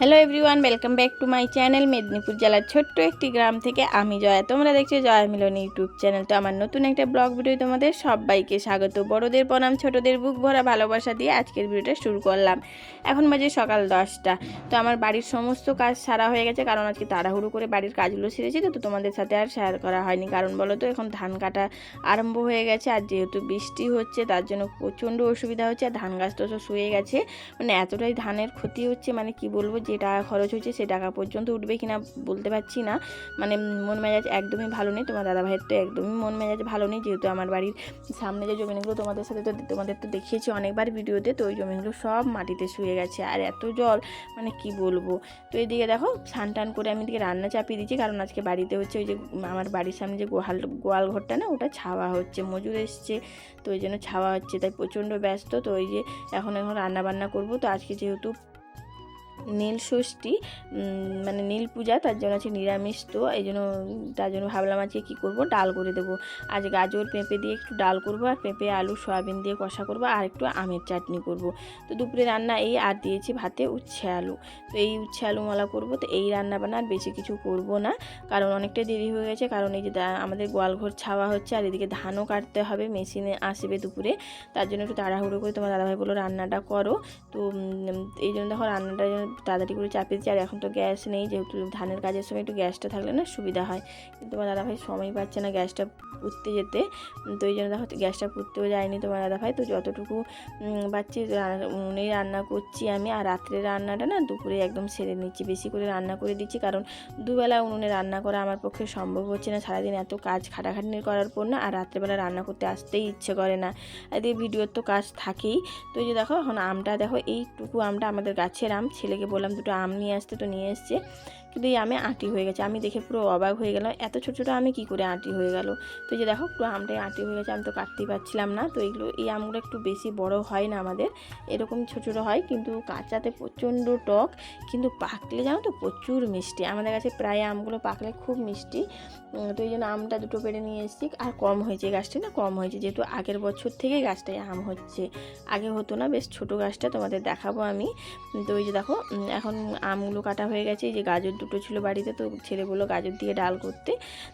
Hello everyone welcome back to my channel Medinipur জেলার ছোট্ট একটি গ্রাম থেকে আমি জয়া। তোমরা দেখছ জয়া মিলন ইউটিউব চ্যানেল তো আমার নতুন একটা ব্লগ ভিডিও তোমাদের সবাইকে স্বাগত। বড়দের প্রণাম, ছোটদের বুক ভরা ভালোবাসা দিয়ে আজকের ভিডিওটা শুরু করলাম। এখন বাজে সকাল দশটা। তো আমার বাড়ির সমস্ত কাজ সারা হয়ে গেছে, কারণ আজকে তাড়াহুড়ো করে বাড়ির কাজগুলো সেরেছি তো তোমাদের সাথে আর শেয়ার করা হয়নি। কারণ বলো তো, এখন ধান কাটা আরম্ভ হয়ে গেছে, আর যেহেতু বৃষ্টি হচ্ছে, তার জন্য প্রচণ্ড অসুবিধা হচ্ছে, আর ধান গাছ তো শুয়ে গেছে। মানে এতটাই ধানের ক্ষতি হচ্ছে মানে কি বলব যে টাকা খরচ হয়েছে সে টাকা পর্যন্ত উঠবে কিনা বলতে পারছি না। মানে মন মেজাজ একদমই ভালো নেই। তোমার দাদা ভাইয়ের তো একদমই মন মেজাজ ভালো নেই। যেহেতু আমার বাড়ির সামনে যে জমিগুলো তোমাদের সাথে তো তোমাদের তো দেখিয়েছি অনেকবার ভিডিওতে, তো ওই জমিগুলো সব মাটিতে শুয়ে গেছে। আর এত জল মানে কি বলব? তো এদিকে দেখো, স্নান টান করে আমি এদিকে রান্না চাপিয়ে দিচ্ছি কারণ আজকে বাড়িতে হচ্ছে ওই যে আমার বাড়ির সামনে যে গোহাল, গোয়াল ঘরটা না, ওটা ছাওয়া হচ্ছে, মজুর এসছে। তো ওই জন্য ছাওয়া হচ্ছে, তাই প্রচণ্ড ব্যস্ত। তো ওই যে এখন এখন রান্না বান্না করব। তো আজকে যেহেতু নীল ষষ্ঠী মানে নীল পূজা, তার জন্য আছে নিরামিষ তো, এই জন্য, তার জন্য ভাবলাম আজকে কী করব? ডাল করে দেবো। আজ গাজর পেঁপে দিয়ে একটু ডাল করব, আর পেঁপে, আলু, সয়াবিন দিয়ে কষা করব, আর একটু আমের চাটনি করব। তো দুপুরে রান্না এই, আর দিয়েছি ভাতে উচ্ছে আলু। তো এই উচ্ছে আলু মলা করব, তো এই রান্না বান্না আর বেশি কিছু করব না। কারণ অনেকটা দেরি হয়ে গেছে, কারণ এই যে আমাদের গোয়ালঘর ছাওয়া হচ্ছে, আর এদিকে ধানও কাটতে হবে, মেশিনে আসবে দুপুরে। তার জন্য একটু তাড়াহুড়ো করে তোমার দাদাভাই বলল, রান্নাটা করো। তো এই জন্য দেখো, রান্নাটা তাড়াতাড়ি করে চাপিয়ে দিচ্ছি। আর এখন তো গ্যাস নেই, যেহেতু ধানের কাজের সময় একটু গ্যাসটা থাকলে না সুবিধা হয়। কিন্তু তোমার দাদাভাই সময় পাচ্ছে না গ্যাসটা পুঁততে যেতে। তো এই জন্য দেখো গ্যাসটা পুঁততেও যায়নি তোমার দাদাভাই। তো যতটুকু পাচ্ছি উনুনেই রান্না করছি আমি। আর রাত্রে রান্নাটা না দুপুরে একদম সেরে নিচ্ছি। বেশি করে রান্না করে দিচ্ছি। কারণ দুবেলা উনুনে রান্না করা আমার পক্ষে সম্ভব হচ্ছে না। সারাদিন এত কাজ খাটাখাটনি করার পর না আর রাত্রেবেলা রান্না করতে আসতেই ইচ্ছে করে না। এদিকে ভিডিওর তো কাজ থাকেই। তো এই যে দেখো এখন আমটা, দেখো এইটুকু আমটা আমাদের গাছের আম ছেলেকে বললাম দুটো আম নিয়ে আসতে তো নিয়ে এসছে। কিন্তু এই আমে আঁটি হয়ে গেছে। আমি দেখে পুরো অবাক হয়ে গেলাম, এত ছোটো ছোটো আমি কী করে আঁটি হয়ে গেল? তো যে দেখো, পুরো আমটাই আঁটি হয়ে গেছে, আমি তো কাটতেই পারছিলাম না। তো এগুলো, এই আমগুলো একটু বেশি বড় হয় না আমাদের, এরকম ছোটো ছোটো হয়, কিন্তু কাঁচাতে প্রচণ্ড টক, কিন্তু পাকলে জানো তো প্রচুর মিষ্টি। আমাদের কাছে প্রায় আমগুলো পাকলে খুব মিষ্টি। তো এই জন্য আমটা দুটো পেড়ে নিয়ে এসেছি। আর কম হয়েছে গাছটা না, কম হয়েছে। যেহেতু আগের বছর থেকে গাছটায় আম হচ্ছে, আগে হতো না, বেশ ছোট গাছটা তোমাদের দেখাবো আমি। তো ওই যে দেখো এখন আমগুলো কাটা হয়ে গেছে, এই যে গাজর দুটো ছিল বাড়িতে তো ছেলে বলল গাজর দিয়ে ডাল করতে।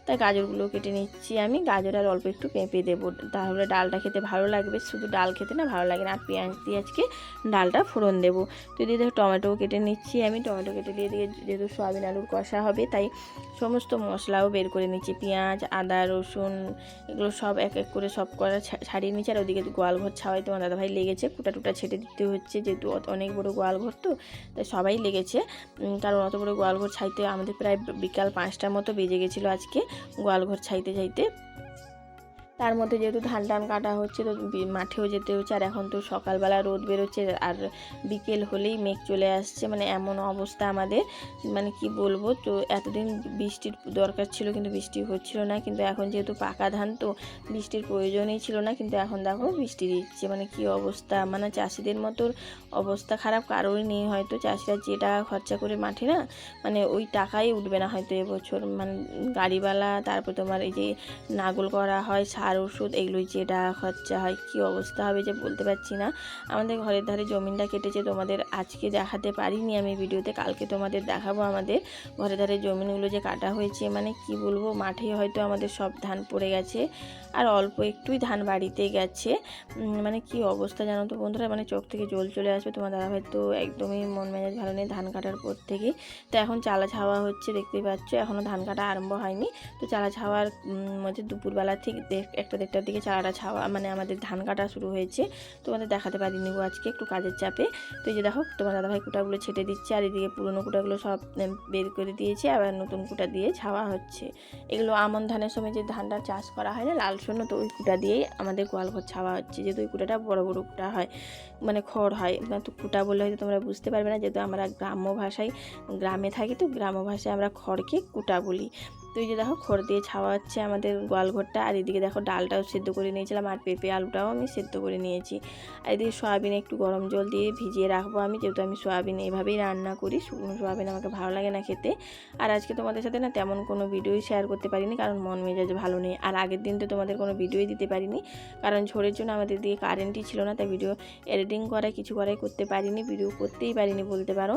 তাই গাজরগুলো কেটে নিচ্ছি আমি। গাজর আর অল্প একটু পেঁপে দেবো। তাহলে ডালটা খেতে ভালো লাগবে। শুধু ডাল খেতে না ভালো লাগে না। আর পেঁয়াজ দিয়ে আজকে ডালটা ফোড়ন দেবো। তো দিয়ে দেখো টমেটোও কেটে নিচ্ছি আমি। টমেটো কেটে দিয়ে দিয়ে যেহেতু সয়াবিন আলুর কষা হবে, তাই সমস্ত মশলাও বের করে নিচ্ছি। পেঁয়াজ, আদা, রসুন এগুলো সব এক এক করে সব করা ছাড়িয়ে নিচ্ছি। আর ওদিকে গোয়াল ঘর ছাওয়াই তোমার দাদাভাই লেগেছে। কুটা টুটা ছেটে দিতে হচ্ছে। যেহেতু অনেক বড় গোয়াল ঘর তো, তাই সবাই লেগেছে। কারণ অত বড় গোয়াল ঘর ছাইতে আমাদের প্রায় বিকাল পাঁচটার মতো বেজে গেছিল আজকে গোয়াল ঘর ছাইতে ছাইতে। তার মধ্যে যেহেতু ধান টান কাটা হচ্ছে, তো মাঠেও যেতে হচ্ছে। আর এখন তো সকালবেলা রোদ বেরোচ্ছে, আর বিকেল হলেই মেঘ চলে আসছে। মানে এমন অবস্থা আমাদের মানে কি বলব, তো এতদিন বৃষ্টির দরকার ছিল, কিন্তু বৃষ্টি হচ্ছিল না। কিন্তু এখন যেহেতু পাকা ধান, তো বৃষ্টির প্রয়োজনই ছিল না। কিন্তু এখন দেখো বৃষ্টি দিচ্ছে মানে কি অবস্থা। মানে চাষিদের মতো অবস্থা খারাপ, কারোরই নেই হয়তো। চাষিরা যে টাকা খরচা করে মাঠে না মানে ওই টাকাই উঠবে না হয়তো এবছর। মানে গাড়িওয়ালা, তারপর তোমার এই যে নাগল করা হয়, সার ওষুধ এগুলোই যে টাকা খরচা হয়, কি অবস্থা হবে যে বলতে পারছি না। আমাদের ঘরের ধারে জমিনটা কেটেছে, তোমাদের আজকে দেখাতে পারিনি আমি ভিডিওতে, কালকে তোমাদের দেখাবো আমাদের ঘরের ধারে জমিনগুলো যে কাটা হয়েছে মানে কি বলব, মাঠে হয়তো আমাদের সব ধান পড়ে গেছে আর অল্প একটুই ধান বাড়িতে গেছে। মানে কি অবস্থা জানো তো বন্ধুরা মানে চোখ থেকে জল চলে আসবে, তোমার দাদাভাই তো একদমই মন মেজাজ ভালো নেই ধান কাটার পর থেকে। তো এখন চালা ছাওয়া হচ্ছে, দেখতেই পাচ্ছ এখনও ধান কাটা আরম্ভ হয়নি। তো চালা ছাওয়ার মধ্যে দুপুরবেলা ঠিক দেখ একটা দেড়টার দিকে চারাটা ছাওয়া মানে আমাদের ধান কাটা শুরু হয়েছে। তোমাদের দেখাতে পারিনি গো আজকে একটু কাজের চাপে। তো এই যে দেখো, তোমার দাদাভাই কুটাগুলো ছেটে দিচ্ছে, আর এদিকে পুরনো কুটাগুলো সব বের করে দিয়েছে, আবার নতুন কুটা দিয়ে ছাওয়া হচ্ছে। এগুলো আমন ধানের সময় যে ধানটা চাষ করা হয় না, লাল শূন্য, তো ওই কুটা দিয়েই আমাদের গোয়াল ঘর ছাওয়া হচ্ছে। যেহেতু ওই কুটাটা বড় বড় কুটা হয় মানে খড় হয় তো কুটা বলে হয়তো তোমরা বুঝতে পারবে না, যেহেতু আমরা গ্রাম্য ভাষায়, গ্রামে থাকি তো গ্রাম্য ভাষায় আমরা খড়কে কুটা বলি। তো এই যে দেখো খড় দিয়ে ছাওয়া হচ্ছে আমাদের গোয়াল ঘরটা। আর এদিকে দেখো ডালটাও সেদ্ধ করে নিয়েছিলাম আর পেঁপে আলুটাও আমি সেদ্ধ করে নিয়েছি। আর এদিকে সয়াবিনে একটু গরম জল দিয়ে ভিজিয়ে রাখব আমি, যেহেতু আমি সয়াবিন এভাবেই রান্না করি, শুকনো সয়াবিন আমাকে ভালো লাগে না খেতে। আর আজকে তোমাদের সাথে না তেমন কোনো ভিডিওই শেয়ার করতে পারিনি, কারণ মন মেজাজ ভালো নেই। আর আগের দিন তো তোমাদের কোনো ভিডিওই দিতে পারিনি, কারণ ঝড়ের জন্য আমাদের দিকে কারেন্টই ছিল না, তাই ভিডিও এডিটিং করা কিছু করাই করতে পারিনি ভিডিও করতেই পারিনি বলতে পারো।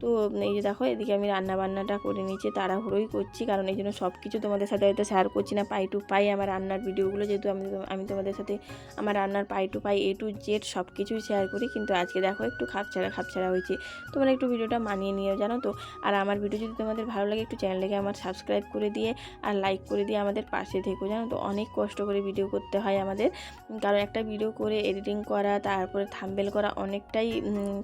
তো এই যে দেখো, এদিকে আমি রান্না বান্নাটা করে নিচ্ছি তাড়াহুড়োই করছি, কারণ এই জন্য সব কিছু তোমাদের সাথে হয়তো শেয়ার করছি না পাই টু পাই আমার রান্নার ভিডিওগুলো যেহেতু আমি আমি তোমাদের সাথে আমার রান্নার pie to pie A to Z সব কিছুই শেয়ার করি, কিন্তু আজকে দেখো একটু খাপছাড়া খাপছাড়া হয়েছে। তোমরা একটু ভিডিওটা মানিয়ে নিও, জানো তো? আর আমার ভিডিও যদি তোমাদের ভালো লাগে, একটু চ্যানেলটাকে আমার সাবস্ক্রাইব করে দিয়ে আর লাইক করে দিয়ে আমাদের পাশে থেকো, জানো তো? অনেক কষ্ট করে ভিডিও করতে হয় আমাদের। কারণ একটা ভিডিও করে এডিটিং করা, তারপরে থাম্বেল করা অনেকটাই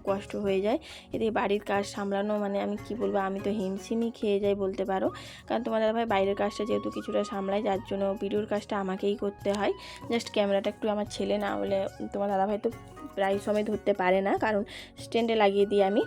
কষ্ট হয়ে যায়। এদিকে বাড়ির কাজ সামলানো মানে আমি কি বলব? আমি তো হিমশিমই খেয়ে যাই বলতে পারো। কারণ তোমার দাদাভাই বাইরের কাজটা যেহেতু কিছুটা সামলাই, যার জন্য ভিডিওর কাজটা আমাকেই করতে হয়। জাস্ট ক্যামেরাটা একটু আমার ছেলে না হলে তোমার দাদাভাই তো প্রায় সময় ধরতে পারে না, কারণ স্ট্যান্ডে লাগিয়ে দিই আমি।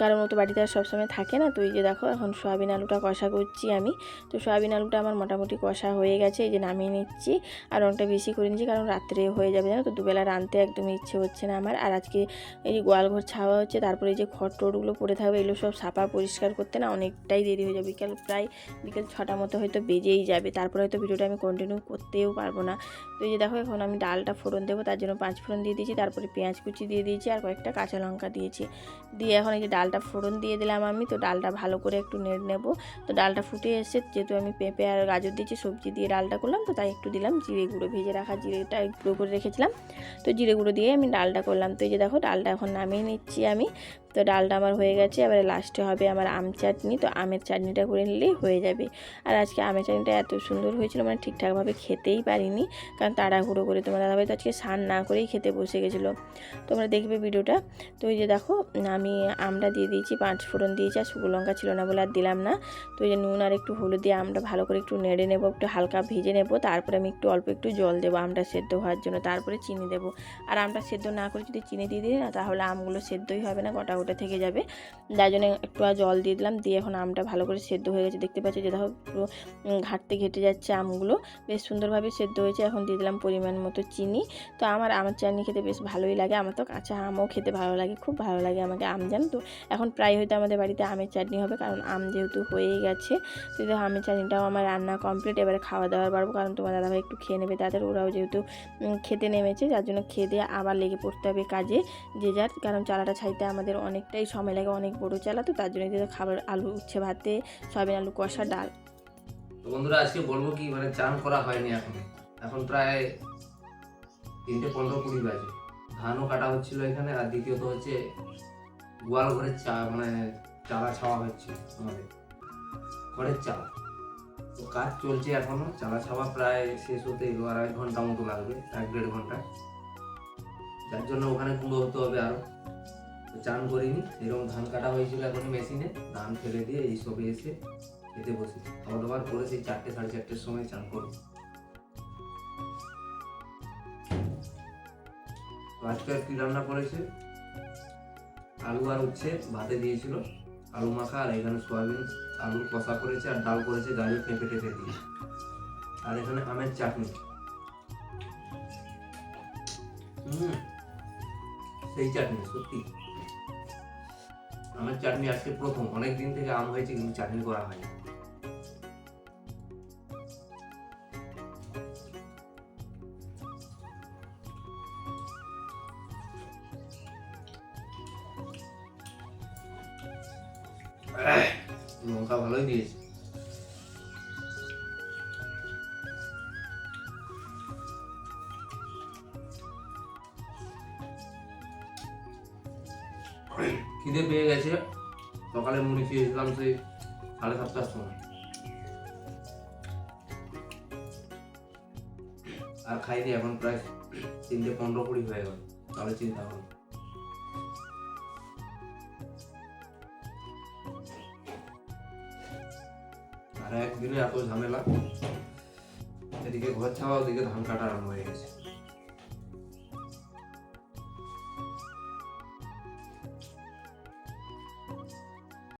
কারণ ও তো বাড়িতে আর সবসময় থাকে না। তো এই যে দেখো, এখন সয়াবিন আলুটা কষা করছি আমি। তো সয়াবিন আলুটা আমার মোটামুটি কষা হয়ে গেছে, এই যে নামিয়ে নিচ্ছি। আর অনেকটা বেশি করে নিচ্ছি, কারণ রাত্রে হয়ে যাবে, জানো তো? দুবেলা রাঁধতে একদমই ইচ্ছে হচ্ছে না আমার। আর আজকে এই যে গোয়াল ঘর ছাওয়া হচ্ছে, তারপরে এই যে খড় টড়গুলো পড়ে থাকবে, এগুলো সব সাপা পরিষ্কার করতে না অনেকটাই দেরি হয়ে যাবে। বিকেল প্রায় বিকেল ছটা মতো হয়তো বেজেই যাবে, তারপরে হয়তো ভিডিওটা আমি কন্টিনিউ করতেও পারব না। তো এই যে দেখো, এখন আমি ডালটা ফোড়ন দেবো, তার জন্য পাঁচ ফোড়ন দিয়ে দিয়েছি, তারপরে পেঁয়াজ কুচি দিয়ে দিয়েছি, আর কয়েকটা কাঁচা লঙ্কা দিয়েছি। দিয়ে এখন এই যে ডালটা ফোড়ন দিয়ে দিলাম আমি। তো ডালটা ভালো করে একটু নেড়ে নেব। তো ডালটা ফুটে এসে যেহেতু আমি পেঁপে আর গাজর দিয়েছি সবজি দিয়ে ডালটা করলাম, তো তাই একটু দিলাম। জিরে গুঁড়ো ভেজে রাখা জিরেটা গুঁড়ো করে রেখেছিলাম। তো জিরে গুঁড়ো দিয়ে আমি ডালটা করলাম। তো এই যে দেখো, ডালটা এখন নামিয়ে নিচ্ছি আমি। তো ডালটা আমার হয়ে গেছে, এবারে লাস্টে হবে আমার আম চাটনি, তো আমের চাটনিটা করে নিলেই হয়ে যাবে। আর আজকে আমের চাটনিটা এত সুন্দর হয়েছিল মানে ঠিকঠাকভাবে খেতেই পারিনি, কারণ তাড়াহুড়ো করে তোমার দাদাভাই তো আজকে স্নান না করেই খেতে বসে গেছিল। তোমরা দেখবে ভিডিওটা। তো এই যে দেখো, আমি আমটা দিয়ে দিয়েছি, পাঁচ ফোড়ন দিয়েছি, আর শুকনো লঙ্কা ছিল না বলে আর দিলাম না। তো এই যে নুন আর একটু হলুদ দিয়ে আমটা ভালো করে একটু নেড়ে নেব, একটু হালকা ভেজে নেব, তারপরে আমি একটু অল্প একটু জল দেবো আমটা সেদ্ধ হওয়ার জন্য, তারপরে চিনি দেবো। আর আমটা সেদ্ধ না করে যদি চিনি দিয়ে দিই না, তাহলে আমগুলো সেদ্ধই হবে না গোটা গোটা থেকে যাবে। যার জন্য একটু জল দিয়ে দিলাম। দিয়ে এখন আমটা ভালো করে সেদ্ধ হয়ে গেছে। দেখতে পাচ্ছি যে দেখো পুরো ঘাটতে ঘেটে যাচ্ছে আমগুলো। বেশ সুন্দরভাবে সেদ্ধ হয়েছে। এখন দিয়ে দিলাম পরিমাণ মতো চিনি। তো আমার, আমের চাটনি খেতে বেশ ভালোই লাগে। আমার তো কাঁচা আমও খেতে ভালো লাগে। খুব ভালো লাগে আমাকে আম, জানো তো? এখন প্রায় হয়তো আমাদের বাড়িতে আমের চাটনি হবে। কারণ আম যেহেতু হয়েই গেছে। তো দেখো আমের চাটনিটাও আমার রান্না কমপ্লিট এবারে খাওয়া দাওয়ার পারব। কারণ তোমার দাদাভাই একটু খেয়ে নেবে। তাদের ওরাও যেহেতু খেতে নেমেছে। যার জন্য খেয়ে দিয়ে আবার লেগে পড়তে হবে কাজে। যে যার, কারণ চালাটা ছাইতে আমাদের অনেকটাই সময় লাগে, অনেক বড় চালা তো তার জন্য যে খাবার, আলু, উচ্ছে, ভাতে, সয়াবিন, আলু, কষা, ডাল। তো বন্ধুরা, আজকে বলব কি মানে চান করা হয়নি এখন। এখন প্রায় তিনটে পনেরো কুড়ি বাজে। ধানও কাটা হচ্ছিল এখানে, আর দ্বিতীয়ত হচ্ছে গোয়াল ঘরের চা মানে চালা ছাওয়া হচ্ছে আমাদের। ঘরের চালা। তো কাজ চলছে এখনও চালা ছাওয়া প্রায় শেষ হতে এলো, আড়াই ঘণ্টা মতো লাগবে, এক দেড় ঘণ্টা। যার জন্য ওখানে কুঁড়ো হতে হবে আরও। তো চান করিনি, এরকম ধান কাটা হয়েছিল এখন মেশিনে, ধান ফেলে দিয়ে এইসবে এসে খেতে বসি খাওয়া দাওয়ার করে সেই চারটে সাড়ে চারটের সময় চান করব তো আজকে কি রান্না করেছে? আলু আর উচ্ছে ভাতে দিয়েছিল। আলু মাখা আর এখানে সয়াবিন আলু কষা করেছে আর ডাল করেছে গাজর পেঁপে টেপে দিয়ে। আর এখানে আমের চাটনি। সেই চাটনি, সত্যি। আমের চাটনি আজকে প্রথম। অনেক দিন থেকে আম হয়েছে, কিন্তু চাটনি করা হয়নি। লঙ্কা ভালোই দিয়েছে। খিদে পেয়ে গেছে। সকালে মুড়ি খেয়েছিলাম সেই সাড়ে সাতটার সময়। আর খাইনি, এখন প্রায় তিনটে পনেরো কুড়ি হয়ে গেল। তাহলে চিন্তা করো। আর একদিনে এত ঝামেলা। এদিকে ঘর ছাওয়া ওদিকে ধান কাটা আরম্ভ হয়ে গেছে।